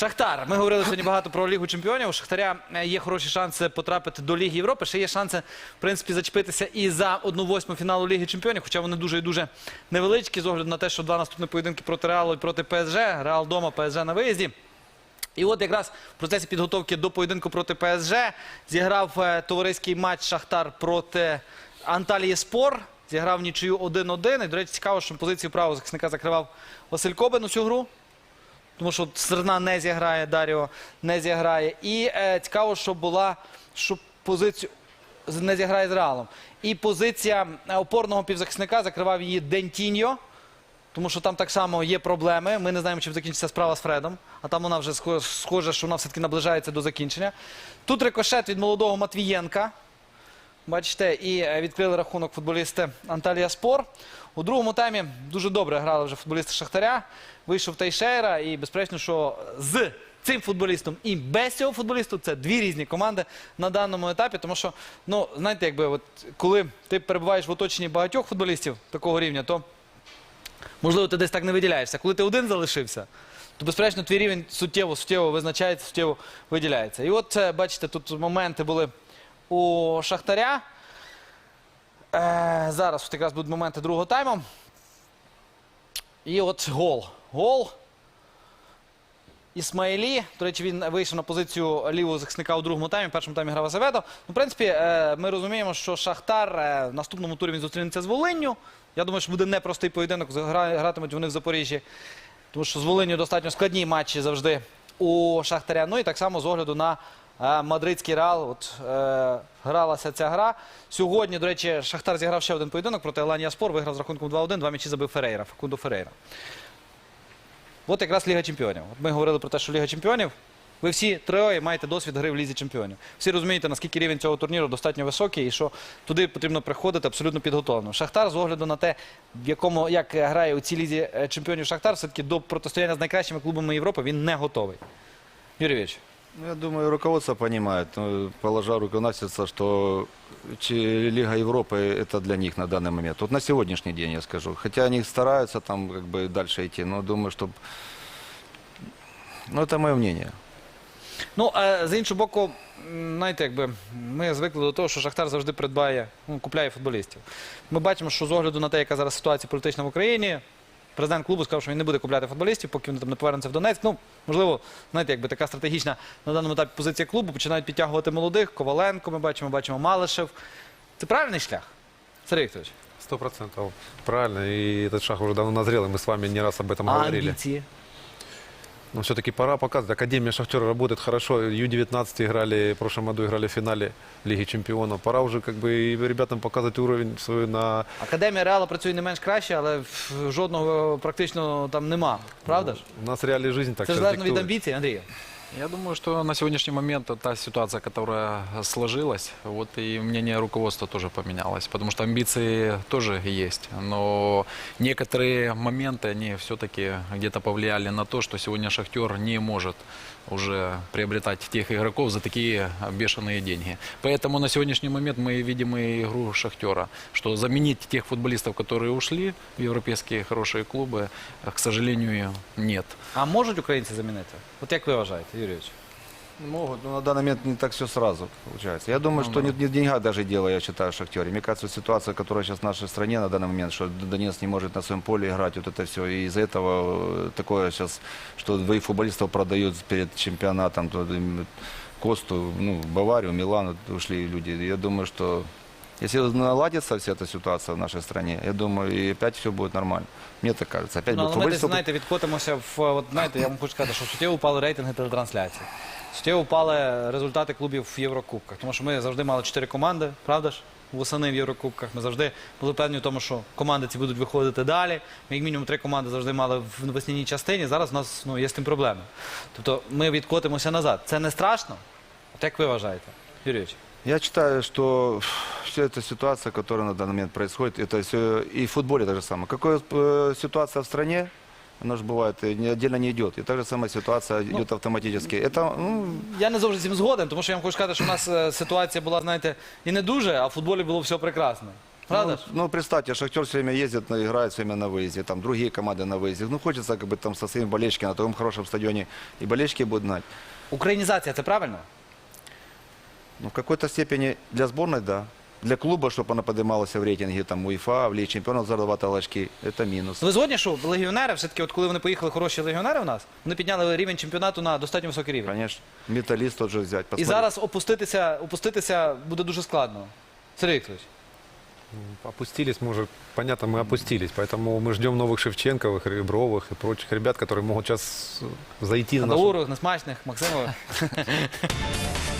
Шахтар. Ми говорили сьогодні багато про Лігу Чемпіонів. У Шахтаря е, є хороші шанси потрапити до Ліги Європи. Ще є шанси, в принципі, зачепитися і за одну восьму фіналу Ліги Чемпіонів, хоча вони дуже і дуже невеличкі, з огляду на те, що два наступні поєдинки проти Реалу і проти ПСЖ. Реал дома, ПСЖ на виїзді. І от якраз в процесі підготовки до поєдинку проти ПСЖ зіграв е, товариський матч Шахтар проти Анталії Спор. Зіграв нічию 1-1. І, до речі, цікаво, що позицію правого захисника закривав Василь Кобин у цю гру. Тому що Серна не зіграє, Даріо не зіграє. І е, цікаво, що була, що позицію не зіграє з Реалом. І позиція е, опорного півзахисника закривав її Дентіньо. Тому що там так само є проблеми. Ми не знаємо, чим закінчиться справа з Фредом. А там вона вже схо- схоже, що вона все-таки наближається до закінчення. Тут рикошет від молодого Матвієнка. Бачите, і е, відкрили рахунок футболісти Анталія Спор. У другому таймі дуже добре грали вже футболісти Шахтаря. Вийшов Тейшера, і безперечно, що з цим футболістом і без цього футболісту це дві різні команди на даному етапі. Тому що, ну, знаєте, якби от коли ти перебуваєш в оточенні багатьох футболістів такого рівня, то можливо ти десь так не виділяєшся. Коли ти один залишився, то безперечно твій рівень суттєво, суттєво визначається, суттєво виділяється. І от е, бачите, тут моменти були у Шахтаря. Е, зараз от якраз будуть моменти другого тайму. І от гол. Гол. Ісмаїлі. До речі, він вийшов на позицію лівого захисника у другому таймі. В першому таймі грав Азеведо. Ну, в принципі, е, ми розуміємо, що Шахтар е, в наступному турі він зустрінеться з Волинню. Я думаю, що буде непростий поєдинок. Гра- Гратимуть вони в Запоріжжі. Тому що з Волинню достатньо складні матчі завжди у Шахтаря. Ну і так само з огляду на мадридський реал. От е, гралася ця гра. Сьогодні, до речі, Шахтар зіграв ще один поєдинок проти Еланія Спор. Виграв з рахунком 2-1. Два м'ячі забив Ферейра, Факундо Ферейра. От якраз Ліга Чемпіонів. От ми говорили про те, що Ліга Чемпіонів. Ви всі троє маєте досвід гри в Лізі Чемпіонів. Всі розумієте, наскільки рівень цього турніру достатньо високий і що туди потрібно приходити абсолютно підготовленим. Шахтар з огляду на те, в якому як грає у цій лізі е, чемпіонів Шахтар, все-таки до протистояння з найкращими клубами Європи він не готовий. Юрій Віч. Ну, Я думаю, руководство понимает, ну, положа руку на сердце, что че- Лига Европы это для них на данный момент. Вот на сегодняшний день я скажу. Хотя они стараются там как бы дальше идти, но думаю, что... Ну, это мое мнение. Ну, а з іншого боку, м, знаєте, якби ми звикли до того, що Шахтар завжди придбає, ну, купляє футболістів. Ми бачимо, що з огляду на те, яка зараз ситуація політична в Україні, президент клубу сказав, що він не буде купляти футболістів, поки вони там не повернуться в Донецьк. Ну, можливо, знаєте, якби така стратегічна на даному етапі позиція клубу, починають підтягувати молодих. Коваленко, ми бачимо, бачимо Малишев. Це правильний шлях? Сергій Вікторович. Сто процентов. Правильно. И этот шаг уже давно назрел, и мы с вами не раз об этом А говорили. амбіції? Но все-таки пора показывать. Академия Шахтера работает хорошо. Ю-19 играли, в прошлом году играли в финале Лиги Чемпионов. Пора уже как бы и ребятам показывать уровень свой на... Академія Реала працює не менш краще, але в- жодного практично там нема. Правда ж? У нас реалии жизни так Це ж сейчас залежно від диктует. амбіцій, Андрію. Я думаю, что на сегодняшний момент та ситуация, которая сложилась, вот и мнение руководства тоже поменялось, потому что амбиции тоже есть, но некоторые моменты, они все-таки где-то повлияли на то, что сегодня Шахтер не может уже приобретать тех игроков за такие бешеные деньги. Поэтому на сегодняшний момент мы видим и игру Шахтера, что заменить тех футболистов, которые ушли в европейские хорошие клубы, к сожалению, нет. А можуть українці замінити? От як ви вважаєте, Юрійович? Могут, но на данный момент не так все сразу получается. Я думаю, Ну что да. не, не в деньгах даже дело, я считаю, в Шахтере. Мне кажется, ситуация, которая сейчас в нашей стране на данный момент, что Донец не может на своем поле играть, вот это все. И из-за этого э, такое сейчас, что двоих футболистов продают перед чемпионатом. То, им Косту, ну, в Баварию, Милан вот ушли люди. Я думаю, что если наладится вся эта ситуация в нашей стране, я думаю, и опять все будет нормально. Мне так кажется. Опять Ну, будет але ми десь, футболистов- знаєте, відкотимося в от, знаєте, я вам хочу сказати, що суттєво впали рейтинги телетрансляцій. Суттєво впали результати клубів в Єврокубках. Тому що ми завжди мали чотири команди, правда ж? Восени в Єврокубках. Ми завжди були певні в тому, що команди ці будуть виходити далі. Ми як мінімум три команди завжди мали в весняній частині. Зараз у нас ну, є з тим проблеми. Тобто ми відкотимося назад. Це не страшно? От як ви вважаєте, Юрійович? Я считаю, что вся эта ситуация, которая на данный момент происходит, это все и в футболе так же самое. Какая э, ситуация в стране, она же бывает, и не- отдельно не идет. И та же самая ситуация идет автоматически. Это, ну, Я не зовсім з цим згоден, тому що я вам хочу сказати, що у нас е, ситуація була, знаєте, і не дуже, а в футболі було все прекрасно. Правда? Ну, ж? ну, представьте, Шахтер все время ездит, на- играет все время на выезде, там другие команды на выезде. Ну, хочется как бы там со своими болельщиками на таком хорошем стадионе и болельщики будут знать. Українізація це правильно? Ну, в какой-то степени для сборной, да. Для клуба, чтобы она поднималась в рейтинге там УЕФА, в Лиге чемпионов зарабатывала очки, это минус. Ви згодні, що легіонери, все-таки, от коли вони поїхали хороші легіонери у нас, вони підняли рівень чемпіонату на достатньо високий рівень. Конечно. Металлист тот же взять. І Посмотри. зараз опуститися, опуститися буде дуже складно. Сергій Вікторович. Опустились, мы уже, понятно, мы опустились, поэтому мы ждем новых Шевченковых, Ребровых и прочих ребят, которые могут сейчас зайти на нашу Надаурових, Несмачних, Максимових.